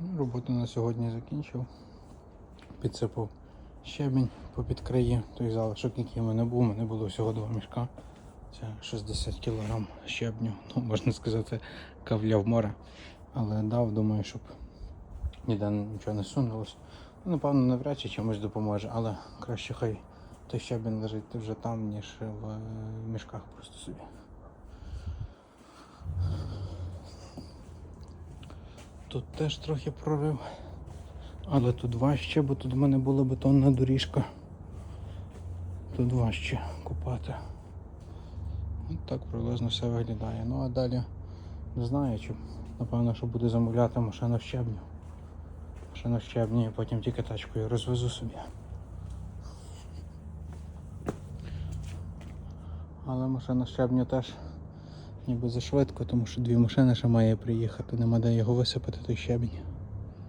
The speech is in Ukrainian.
Ну, Роботу на сьогодні закінчив. Підсипав щебінь попід краї. Той залишок, який в мене був, у мене було всього два мішка. Це 60 кг щебню. Ну, можна сказати, кавля в море. Але дав, думаю, щоб ніде нічого не сунулось. Ну, напевно, навряд чи чимось допоможе, але краще хай той щебінь лежить вже там, ніж в е, мішках просто собі. Тут теж трохи прорив. Але тут важче, бо тут в мене була бетонна доріжка. Тут важче купати. От так приблизно все виглядає. Ну а далі не знаю, чи напевно, що буду замовляти машину в щебню. Машину в щебні і потім тільки тачкою розвезу собі. Але машина щебню теж ніби зашвидко, тому що дві машини ще має приїхати, нема де його висипати той щебінь.